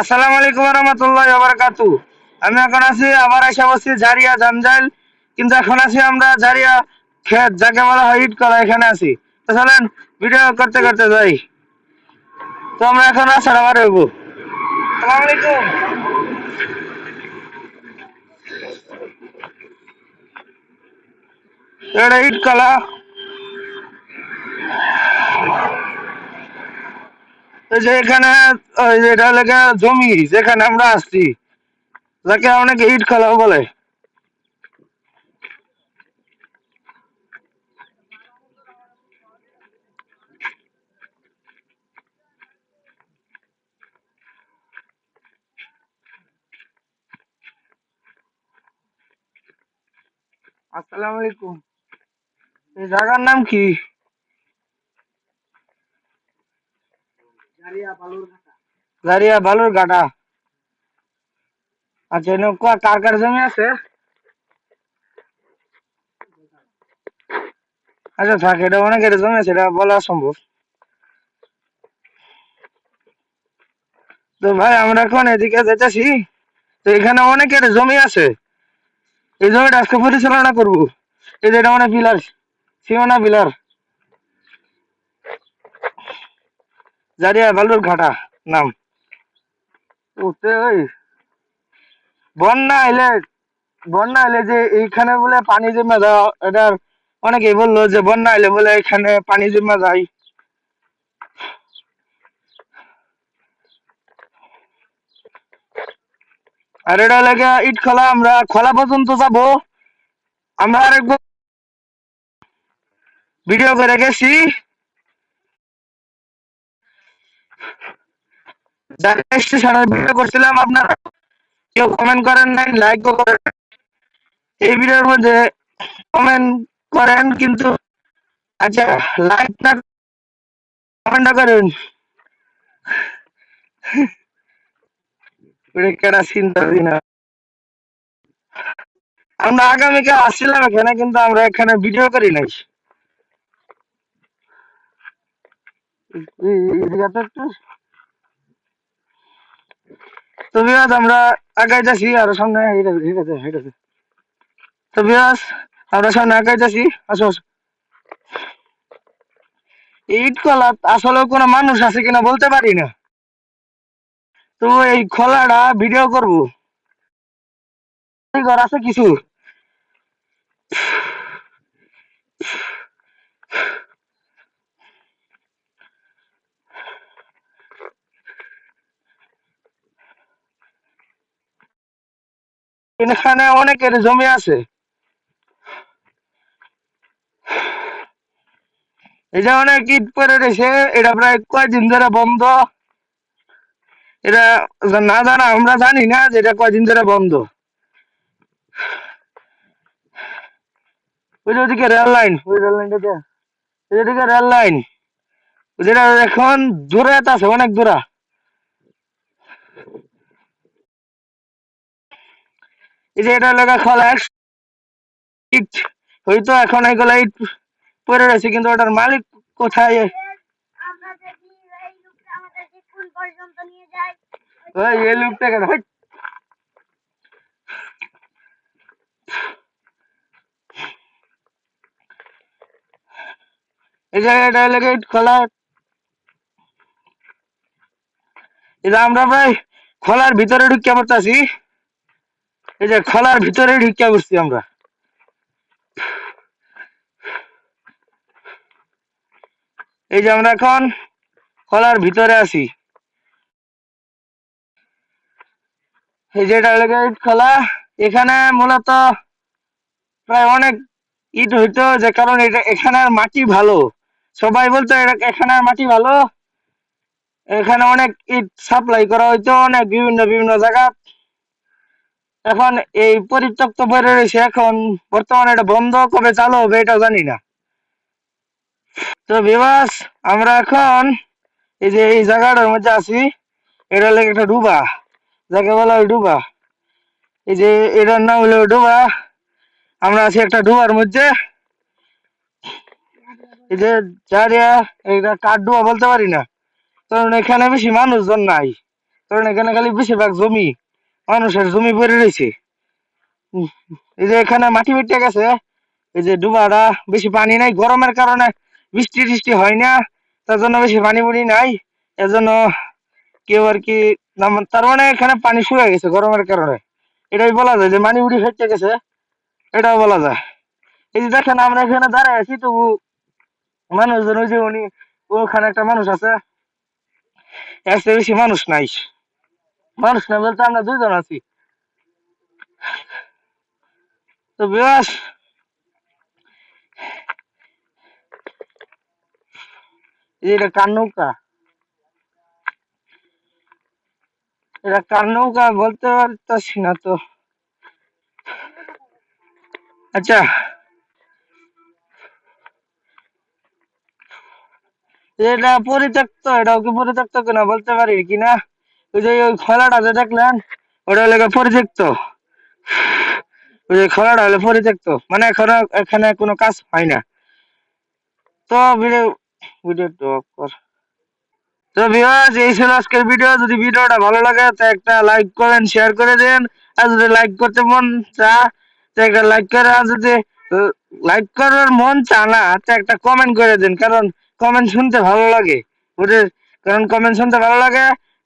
আসসালামু আলাইকুম রহমতুল্লাহ বারাকাতু আমি এখন আছি, আবার এসে বসছি জারিয়া জামজাইল। কিন্তু এখন আছি আমরা জারিয়া ক্ষেত, যাকে বলা হয় ইট এখানে আছি। তো চলেন ভিডিও করতে করতে যাই। তো আমরা এখন আসার আবার হইব। আসসালামু আলাইকুম। এটা ইট কলা এই যে এখানে এটা লেগে জমি, যেখানে আমরা আসছি, যাকে অনেকে ইট খোলা বলে। আসসালামু আলাইকুম। এই জায়গার নাম কি? বালুর গাটা আচ্ছা এনে কার কার জমি আছে? আচ্ছা থাক, এটা জমি আছে, এটা বলা সম্ভব। তো ভাই, আমরা এখন এদিকে যেতেছি তো এখানে অনেকের জমি আছে। এই জমিটা আজকে পরিচালনা করব। এই যে এটা মানে পিলার সীমানা পিলার। জারিয়া বালুর ঘাটা, নাম। বন্যা এলে বন্যা এলে যে এইখানে বলে পানি জমে যায় এটার অনেকেই বলল যে বন্যা এলে বলে এখানে পানি জমে যায়। আর এটা লেগে ইট খোলা, আমরা খোলা পর্যন্ত যাব। আমরা আরেকবার ভিডিও করে গেছি। স্টেশনের ভিডিও করছিলাম আপনারা। কেউ কমেন্ট করেন নাই লাইক করেন এই ভিডিওর মধ্যে কমেন্ট করেন, কিন্তু আচ্ছা লাইক না কমেন্ট করেন। কেডা চিন্তা না। আমরা আগামীকাল আসছিলাম এখানে, কিন্তু আমরা এখানে ভিডিও করি নাই। একটু তো বিয়াস আমরা আগায় সামনে হেঁটে হেঁটে তো বিয়াস আমরা সামনে আগায় আসো আসো। ইট আসলে কোনো মানুষ আছে কিনা বলতে পারি না। তো এই খোলাটা ভিডিও করব। আছে কিছু? এখানে অনেকের জমি আছে। এটা অনেক ইট পরে রয়েছে, এটা প্রায় কয়দিন ধরে বন্ধ। এটা না জানা, আমরা জানি না যে এটা কয়দিন ধরে বন্ধ। ওই যে রেল লাইন, ওই রেল রেল লাইন যেটা এখন দূরে আছে, অনেক দূরা। এই যে এটা লেখা খোলা ইট হয়তো এখন ইট পরে রয়েছে, কিন্তু ওটার মালিক কোথায়? ওই খোলা যে আমরা ভাই খোলার ভিতরে ঢুকিয়া পড়তেছি। এই যে খোলার ভিতরে ঢুকিয়া পড়ছি আমরা। এই যে আমরা এখন খোলার ভিতরে আছি। এই যে খোলা। এখানে মূলত প্রায় অনেক ইট হইতো, যে কারণ এটা এখানের মাটি ভালো। সবাই বলতো এটা- এখানের মাটি ভালো। এখানে অনেক ইট সাপ্লাই করা হইতো, অনেক বিভিন্ন বিভিন্ন জায়গা। এখন এই পরিত্যক্ত পড়ে রয়েছে, এখন বর্তমানে এটা বন্ধ, কবে চালু হবে এটা জানি না। তো বিবাস আমরা এখন এই যে এই জায়গাটার মধ্যে আছি, এটা লেগে একটা ডুবা, যাকে বলা হয় ডুবা। এই যে এটার নাম হলো ডুবা, আমরা আছি একটা ডুবার মধ্যে। এই যে জারিয়া এটা কাঠ ডুবা বলতে পারি না, কারণ এখানে বেশি মানুষজন নাই, কারণ এখানে খালি বেশিরভাগ জমি। মানুষের জমি পড়ে রয়েছে। এই যে এখানে মাটি মিটে গেছে, এই যে ডুবাটা বেশি পানি নাই, গরমের কারণে বৃষ্টি টিষ্টি হয় না, তার জন্য বেশি পানি পুনি নাই এজন্য কেউ আর কি তার মানে এখানে পানি শুকিয়ে গেছে গরমের কারণে। এটাই বলা যায় যে মানি উড়ি ফেটে গেছে, এটাও বলা যায়। এই যে দেখেন, আমরা এখানে দাঁড়ায় আছি, তবু মানুষজন ওই যে উনি, ওখানে একটা মানুষ আছে, এর বেশি মানুষ নাই। মানুষ না, বলতে আমরা দুজন আছি। তো বেশ এটা কার নৌকা? এটা কার নৌকা বলতে পারতেছি না তো। আচ্ছা এটা পরিত্যক্ত, এটাও কি পরিত্যক্ত কিনা বলতে পারি কিনা ওই যে খোলাটা যে দেখলেন, ওটা হলো পরিত্যক্ত। ওই যে খোলাটা হলো পরিত্যক্ত। মানে এখনও, এখানে কোনো কাজ হয় না। তো ভিডিও ভিডিও তো এই ছিল আজকের ভিডিও যদি ভিডিওটা ভালো লাগে, তো একটা লাইক করেন শেয়ার করে দেন। আর যদি লাইক করতে মন চা তো একটা লাইক করে। আর যদি লাইক করার মন চা না, তো একটা কমেন্ট করে দিন। কারণ কমেন্ট শুনতে ভালো লাগে। বুঝে কারণ কমেন্ট শুনতে ভালো লাগে।